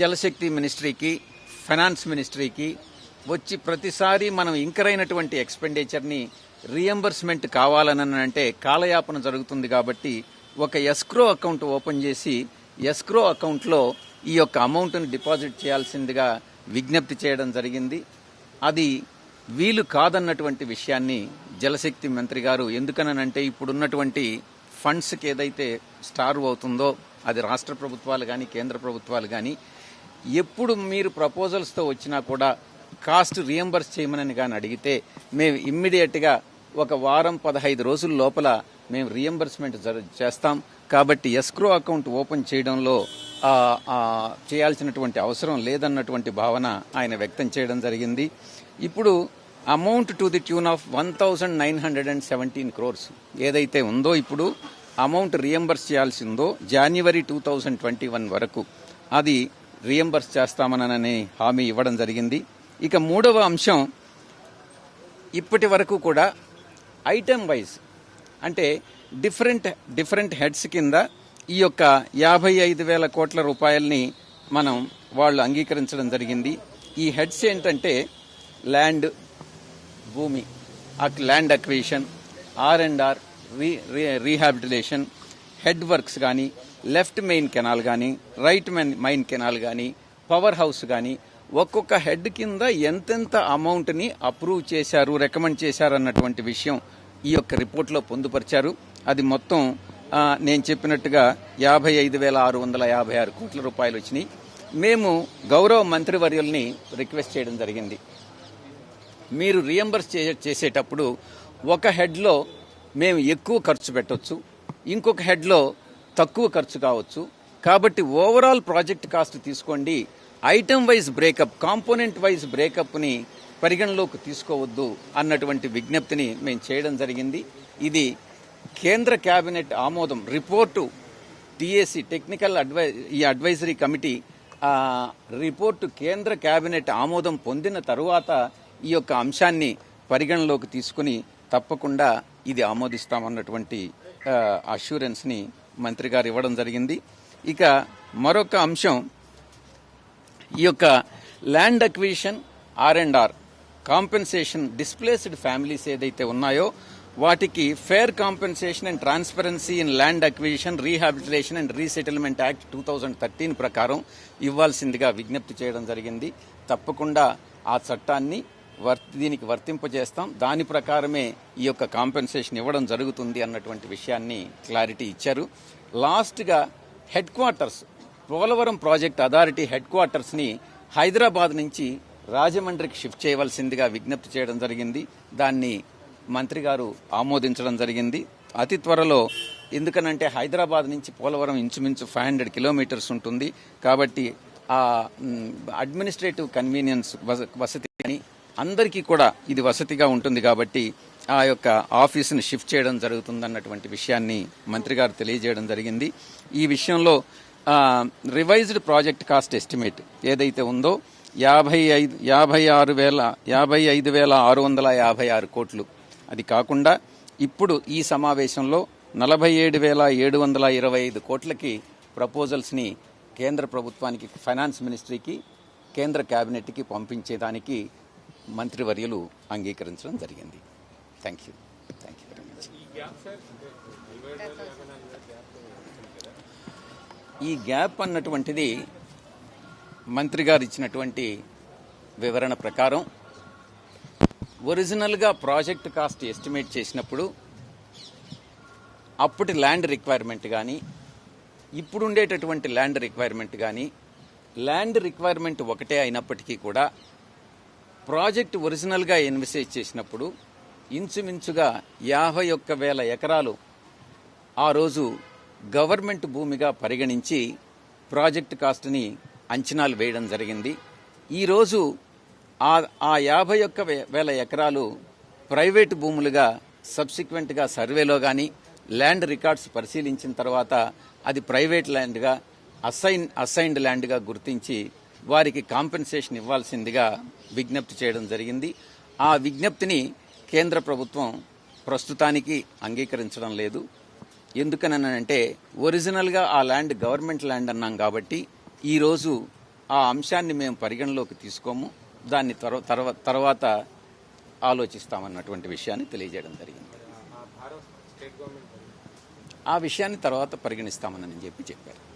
జలశక్తి మినిస్ట్రీకి finance మినిస్ట్రీకి వచ్చి ప్రతిసారి మనం ఇంకరైనటువంటి ఎక్స్పెండిచర్ని రియంబర్స్మెంట్ కావాలని అంటే కాలయాపన జరుగుతుంది కాబట్టి ఒక ఎస్క్రో అకౌంట్ ఓపెన్ చేసి ఎస్క్రో అకౌంట్లో ఈ యొక్క అమౌంట్ని డిపాజిట్ చేయాల్సిందిగా విజ్ఞప్తి చేయడం జరిగింది. అది వీలు కాదన్నటువంటి విషయాన్ని జలశక్తి మంత్రి గారు ఎందుకనంటే ఇప్పుడున్నటువంటి ఫండ్స్కి ఏదైతే స్టార్ అవుతుందో అది రాష్ట్ర ప్రభుత్వాలు కానీ కేంద్ర ప్రభుత్వాలు కానీ ఎప్పుడు మీరు ప్రపోజల్స్తో వచ్చినా కూడా కాస్ట్ రియంబర్స్ చేయమని కానీ అడిగితే మేము ఇమ్మీడియట్గా ఒక వారం పదహైదు రోజుల లోపల మేము రియంబర్స్మెంట్ చేస్తాం. కాబట్టి ఎస్క్రో అకౌంట్ ఓపెన్ చేయడంలో చేయాల్సినటువంటి అవసరం లేదన్నటువంటి భావన ఆయన వ్యక్తం చేయడం జరిగింది. ఇప్పుడు amount to the tune of one thousand nine hundred and seventeen crores ఏదైతే ఉందో ఇప్పుడు అమౌంట్ రియంబర్స్ చేయాల్సిందో జనవరి టూ థౌజండ్ ట్వంటీ వన్ వరకు. అది రియంబర్స్ చేస్తామనని హామీ ఇవ్వడం జరిగింది. ఇక మూడవ అంశం ఇప్పటి వరకు కూడా ఐటెం వైజ్ అంటే డిఫరెంట్ డిఫరెంట్ హెడ్స్ కింద ఈ యొక్క యాభై ఐదు వేల కోట్ల రూపాయల్ని మనం వాళ్ళు అంగీకరించడం జరిగింది. ఈ హెడ్స్ ఏంటంటే ల్యాండ్ భూమి అక్ land acquisition R and R re rehabilitation head works కానీ లెఫ్ట్ మెయిన్ కెనాల్ కానీ రైట్ మెయిన్ మైన్ కెనాల్ కానీ పవర్ హౌస్ కానీ ఒక్కొక్క హెడ్ కింద ఎంతెంత అమౌంట్ని అప్రూవ్ చేశారు రికమెండ్ చేశారు అన్నటువంటి విషయం ఈ యొక్క రిపోర్ట్లో పొందుపరిచారు. అది మొత్తం నేను చెప్పినట్టుగా యాభై ఐదు వేల ఆరు వందల యాభై ఆరు కోట్ల రూపాయలు వచ్చినాయి. మేము గౌరవ మంత్రివర్యుల్ని రిక్వెస్ట్ చేయడం జరిగింది. మీరు రియంబర్స్ చే చేసేటప్పుడు ఒక హెడ్లో మేము ఎక్కువ ఖర్చు పెట్టవచ్చు ఇంకొక హెడ్లో తక్కువ ఖర్చు కావచ్చు. కాబట్టి ఓవరాల్ ప్రాజెక్ట్ కాస్ట్ తీసుకోండి. Item wise breakup component wise బ్రేకప్ని పరిగణలోకి తీసుకోవద్దు అన్నటువంటి విజ్ఞప్తిని మేము చేయడం జరిగింది. ఇది కేంద్ర కేబినెట్ ఆమోదం. రిపోర్టు టిఎసి టెక్నికల్ అడ్వై ఈ అడ్వైజరీ కమిటీ రిపోర్టు కేంద్ర కేబినెట్ ఆమోదం పొందిన తరువాత ఈ యొక్క అంశాన్ని పరిగణలోకి తీసుకుని తప్పకుండా ఇది ఆమోదిస్తామన్నటువంటి అష్యూరెన్స్ని మంత్రి గారు ఇవ్వడం జరిగింది. ఇక మరొక అంశం ఈ యొక్క land acquisition R and R compensation displaced families ఏదైతే ఉన్నాయో వాటికి fair compensation and transparency in land acquisition rehabilitation and resettlement act two thousand thirteen ప్రకారం ఇవ్వాల్సిందిగా విజ్ఞప్తి చేయడం జరిగింది. తప్పకుండా ఆ చట్టాన్ని దీనికి వర్తింపజేస్తాం. దాని ప్రకారమే ఈ యొక్క కాంపెన్సేషన్ ఇవ్వడం జరుగుతుంది అన్నటువంటి విషయాన్ని క్లారిటీ ఇచ్చారు. లాస్ట్గా headquarters Polavaram project authority head క్వార్టర్స్ని Hyderabad నుంచి రాజమండ్రికి షిఫ్ట్ చేయవలసిందిగా విజ్ఞప్తి చేయడం జరిగింది. దాన్ని మంత్రి గారు ఆమోదించడం జరిగింది. అతి త్వరలో ఎందుకనంటే హైదరాబాద్ నుంచి పోలవరం ఇంచుమించు ఫైవ్ హండ్రెడ్ కిలోమీటర్స్ ఉంటుంది. కాబట్టి ఆ అడ్మినిస్ట్రేటివ్ కన్వీనియన్స్ వసతి అని అందరికీ కూడా ఇది వసతిగా ఉంటుంది కాబట్టి ఆ యొక్క ఆఫీసుని షిఫ్ట్ చేయడం జరుగుతుందన్నటువంటి విషయాన్ని మంత్రి గారు తెలియజేయడం జరిగింది. ఈ విషయంలో రివైజ్డ్ ప్రాజెక్ట్ కాస్ట్ ఎస్టిమేట్ ఏదైతే ఉందో యాభై ఐదు యాభై ఆరు వేల యాభై ఐదు వేల ఆరు వందల యాభై ఆరు కోట్లు. అది కాకుండా ఇప్పుడు ఈ సమావేశంలో నలభై ఏడు వేల ఏడు వందల ఇరవై ఐదు కోట్లకి ప్రపోజల్స్ని కేంద్ర ప్రభుత్వానికి ఫైనాన్స్ మినిస్ట్రీకి కేంద్ర కేబినెట్కి పంపించేదానికి మంత్రివర్యులు అంగీకరించడం జరిగింది. Thank you thank you very much ఈ గ్యాప్ అన్నటువంటిది మంత్రి గారు ఇచ్చినటువంటి వివరణ ప్రకారం ఒరిజినల్గా ప్రాజెక్ట్ కాస్ట్ ఎస్టిమేట్ చేసినప్పుడు అప్పటి ల్యాండ్ రిక్వైర్మెంట్ కానీ ఇప్పుడు ఉండేటటువంటి ల్యాండ్ రిక్వైర్మెంట్ కానీ ల్యాండ్ రిక్వైర్మెంట్ ఒకటే అయినప్పటికీ కూడా ప్రాజెక్ట్ ఒరిజినల్గా ఇన్వెస్ట్ చేసినప్పుడు ఇంచుమించుగా యాభై ఒక్క వేల ఎకరాలు ఆ రోజు గవర్నమెంట్ భూమిగా పరిగణించి ప్రాజెక్ట్ కాస్ట్ని అంచనాలు వేయడం జరిగింది. ఈరోజు ఆ ఆ యాభై ఒక్క వేల ఎకరాలు ప్రైవేటు భూములుగా సబ్సిక్వెంట్గా సర్వేలో కానీ ల్యాండ్ రికార్డ్స్ పరిశీలించిన తర్వాత అది ప్రైవేట్ ల్యాండ్గా అసైన్ అసైన్డ్ ల్యాండ్గా గుర్తించి వారికి కాంపెన్సేషన్ ఇవ్వాల్సిందిగా విజ్ఞప్తి చేయడం జరిగింది. ఆ విజ్ఞప్తిని కేంద్ర ప్రభుత్వం ప్రస్తుతానికి అంగీకరించడం లేదు. ఎందుకనంటే ఒరిజినల్గా ఆ ల్యాండ్ గవర్నమెంట్ ల్యాండ్ అన్నాం కాబట్టి ఈరోజు ఆ అంశాన్ని మేము పరిగణలోకి తీసుకోము. దాన్ని తర్వా- తర్వా- తర్వాత ఆలోచిస్తామన్నటువంటి విషయాన్ని తెలియజేయడం జరిగింది. ఆ విషయాన్ని తర్వాత పరిగణిస్తామని చెప్పి చెప్పారు.